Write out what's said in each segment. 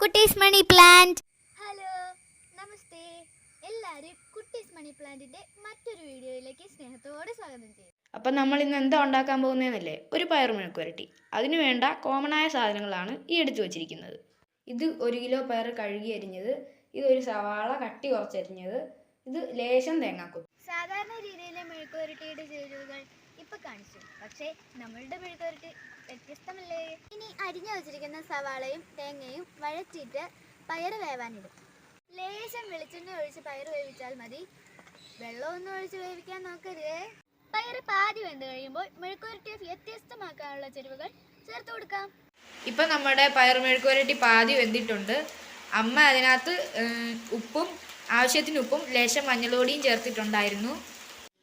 കുട്ടീസ് money plant. Hello നമസ്തേ. എല്ലാവരും കുട്ടീസ് മണി പ്ലാന്റിന്റെ മറ്റൊരു വീഡിയോയിലേക്ക് സ്നേഹത്തോടെ സ്വാഗതം ചെയ്യും അപ്പം നമ്മൾ ഇന്ന് എന്താ ഉണ്ടാക്കാൻ പോകുന്നതെന്നല്ലേ? ഒരു പയർ മെഴുക്ക് വരട്ടി. അതിനുവേണ്ട കോമണായ സാധനങ്ങളാണ് ഈ എടുത്തു വച്ചിരിക്കുന്നത്. ഇത് ഒരു കിലോ പയർ കഴുകി അരിഞ്ഞത് ഇത് ഒരു സവാള കട്ടി കുറച്ചരിഞ്ഞത് ഇത് ലേശം തേങ്ങാക്കും സാധാരണ രീതിയിലെ മെഴുക്കുരട്ടിയുടെ ചേരുവകൾ ഇപ്പൊ കാണിച്ചു. പക്ഷേ നമ്മളുടെ മെഴുക്കുരട്ടി അരിഞ്ഞു വെച്ചിരിക്കുന്ന സവാളയും തേങ്ങയും വഴറ്റിയിട്ട് പയറ് വേവാനിടും. ലേശം വെളിച്ചെണ്ണ ഒഴിച്ച് പയറ് വേവിച്ചാൽ മതി. വെള്ളമൊന്നും ഒഴിച്ച് വേവിക്കാൻ നോക്കരുതേ. പയറ് പാതി വെന്ത് കഴിയുമ്പോൾ മെഴുക്കുരട്ടി വ്യത്യസ്തമാക്കാനുള്ള ചെരുവുകൾ ചേർത്ത് കൊടുക്കാം. ഇപ്പം നമ്മുടെ പയർ മെഴുക്കുരട്ടി പാതി വെന്തിട്ടുണ്ട്. അമ്മ അതിനകത്ത് ഉപ്പും ആവശ്യത്തിന് ഉപ്പും ലേശം മഞ്ഞൾപ്പൊടിയും ചേർത്തിട്ടുണ്ടായിരുന്നു.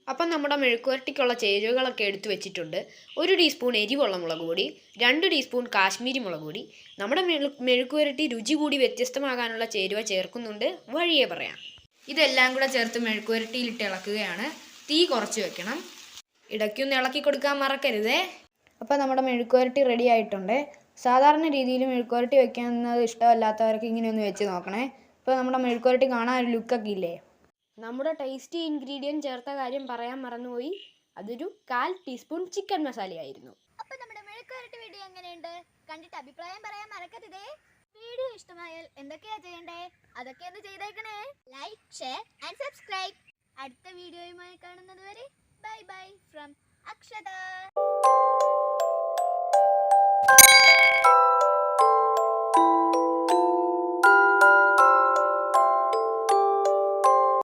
അപ്പം നമ്മുടെ മെഴുക്കുവരട്ടിക്കുള്ള ചേരുവകളൊക്കെ എടുത്തു വെച്ചിട്ടുണ്ട്. ഒരു ടീസ്പൂൺ എരിവുള്ള മുളക് പൊടി രണ്ട് ടീസ്പൂൺ കാശ്മീരി മുളക് പൊടി. നമ്മുടെ മെഴുക്കുവരട്ടി രുചി കൂടി വ്യത്യസ്തമാകാനുള്ള ചേരുവ ചേർക്കുന്നുണ്ട്. വഴിയേ പറയാം. ഇതെല്ലാം കൂടെ ചേർത്ത് മെഴുക്കുവരട്ടിയിലിട്ട് ഇളക്കുകയാണ്. തീ കുറച്ച് വെക്കണം. ഇടയ്ക്കൊന്ന് ഇളക്കി കൊടുക്കാൻ മറക്കരുതേ. അപ്പോൾ നമ്മുടെ മെഴുക്കുവരട്ടി റെഡി ആയിട്ടുണ്ട്. സാധാരണ രീതിയിൽ മെഴുക്കുവരട്ടി വെക്കുന്നത് ഇഷ്ടമല്ലാത്തവർക്ക് ഇങ്ങനെ ഒന്ന് വെച്ച് നോക്കണേ. ഇപ്പോൾ നമ്മുടെ മെഴുക്കുവരട്ടി കാണാൻ ഒരു ലുക്കൊക്കെ ഇല്ലേ? നമ്മുടെ ടേസ്റ്റി ഇൻഗ്രീഡിയന്റ് ചേർത്ത കാര്യം പറയാൻ മറന്നുപോയി. അതൊരു കാൽ ടീസ്പൂൺ ചിക്കൻ മസാലയായിരുന്നു അപ്പൊ നമ്മുടെ മെഴുക്കുവരട്ടി വീഡിയോ എങ്ങനെയുണ്ട്? കണ്ടിട്ട് അഭിപ്രായം പറയാൻ മറക്കരുതേ. വീഡിയോ ഇഷ്ടമായാൽ എന്തൊക്കെയാ ചെയ്യണ്ടേ? അതൊക്കെ ഒന്ന് ചെയ്തേക്കണേ. ലൈക്ക് ഷെയർ ആൻഡ് സബ്സ്ക്രൈബ് അടുത്ത വീഡിയോയുമായി കാണുന്നത് വരെ ബൈ ബൈ ഫ്രം അക്ഷത.